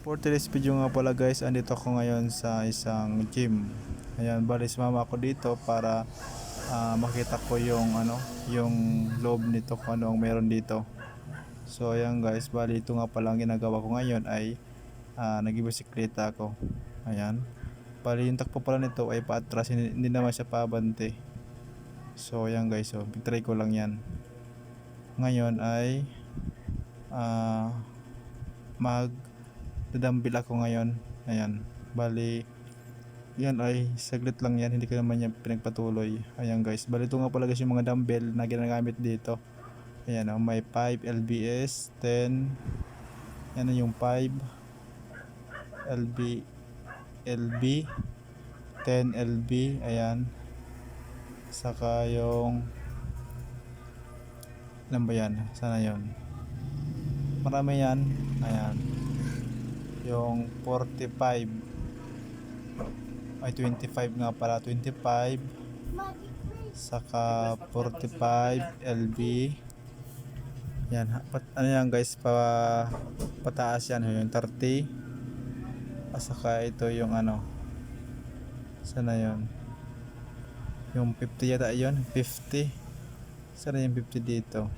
For today's video nga pala guys, andito ako ngayon sa isang gym. Ayan, bali sumama ako dito para ah, makita ko yung ano, yung loob nito kung ano ang meron dito. So ayan guys, bali ito nga pala ang ginagawa ko ngayon ay uh, nagibisikleta ako. Ayan. Bali yung takbo pala nito ay paatras, hindi, hindi naman siya pabante. So ayan guys, so try ko lang yan. Ngayon ay ah mag dadambil ako ngayon. Ayan. Bali, yan ay saglit lang yan. Hindi ko naman yan pinagpatuloy. Ayan guys. Bali ito nga pala guys yung mga dumbbell na ginagamit dito. Ayan o. may 5 LBS, 10. Yan yung 5. LB, LB, 10 LB. Ayan. Saka yung Ilan ba yan? Sana yon Marami yan. Ayan yung 45 ay 25 nga pala. 25 saka 45 LB yan pat, ano yan guys pa pataas yan yung 30 at saka ito yung ano sana yon yung 50 yata yon 50 sana yung 50 dito?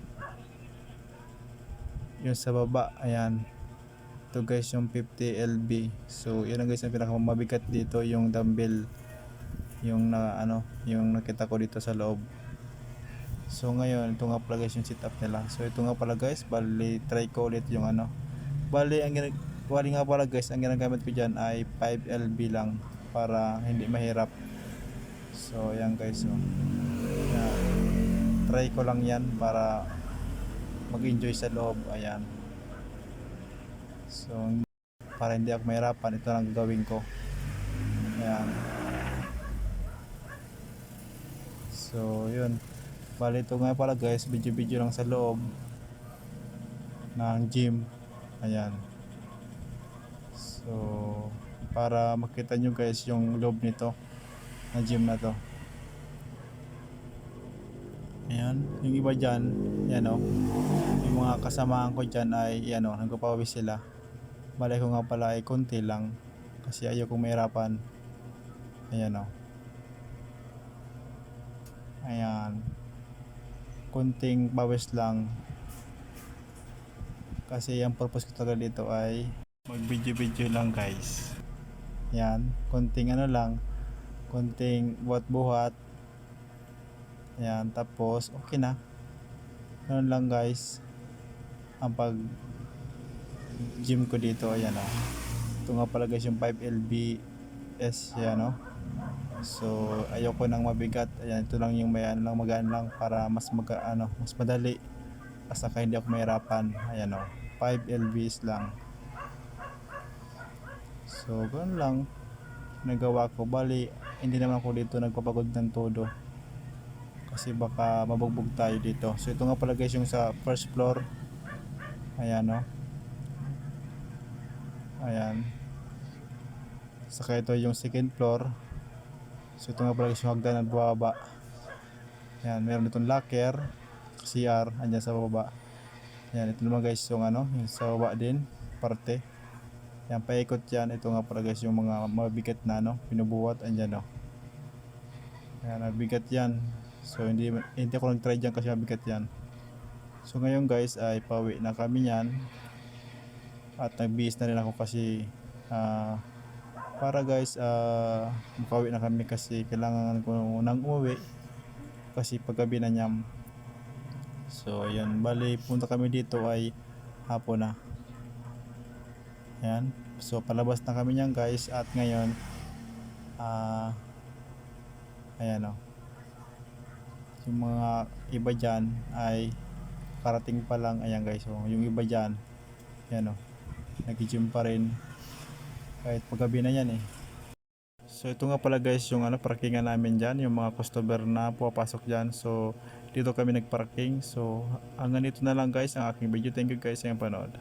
Yung sa baba ayan ito guys yung 50 LB so yun ang guys ang pinakamabigat dito yung dumbbell. Yung na ano yung nakita ko dito sa loob. So ngayon ito nga pala guys yung sit nila. So ito nga pala guys bali try ko ulit yung ano. Bali ang bali nga pala guys ang ginagamit ko dyan ay 5 LB lang para hindi mahirap. So yan guys so yan. try ko lang yan para mag enjoy sa loob. Ayan So, para hindi ako mahirapan, ito lang gagawin ko. Ayan. So, yun. Bali, ito nga pala guys, video-video lang sa loob ng gym. Ayan. So, para makita nyo guys yung loob nito na gym na to. Ayan, yung iba dyan, yan o. Yung mga kasamaan ko dyan ay, yan o, nagpapawis sila. Malay ko nga pala ay konti lang kasi ayaw kong mahirapan. Ayan o. Ayan. Kunting pawis lang. Kasi ang purpose ko talaga dito ay mag-video-video lang guys. Ayan. Kunting ano lang. Kunting buhat-buhat. Ayan. Tapos okay na. Ganun lang guys. Ang pag gym ko dito ayan o ito nga pala guys yung 5LBS yan o so ayoko nang mabigat. Ayan ito lang yung may ano lang magaan lang para mas mag ano mas madali. At saka hindi ako mahirapan ayan o 5LBs lang. So ganun lang. Nagawa ko. Bali hindi naman ako dito nagpapagod ng todo. Kasi baka mabugbog tayo dito. So ito nga pala guys yung sa first floor. Ayan o Ayan. Saka ito yung second floor. So ito nga pala yung hagdan at baba. Ayan, meron itong locker, CR, andyan sa baba. Ayan, ito naman guys yung ano, yung sa baba din, parte. Ayan, paikot yan. Ito nga pala guys yung mga mabigat na ano, pinubuhat, andyan o. Ayan, mabigat yan. So hindi, hindi ako nag-try dyan kasi mabigat yan. So ngayon guys ay pauwi na kami yan at nagbihis na rin ako kasi ah, para guys uh, makauwi na kami kasi kailangan ko nang umuwi kasi paggabi na niyam. So ayun. Bali punta kami dito ay hapon na. Ayan. So palabas na kami niyan guys. At ngayon ah ayan o yung mga iba dyan ay karating pa lang. Ayan guys so yung iba dyan. Ayan o nag-gym pa rin. Kahit paggabi na yan eh. So ito nga pala guys yung ano parkingan namin dyan yung mga customer na pupasok dyan. So dito kami nagparking. So hanggang dito na lang guys ang aking video. Thank you guys sa panood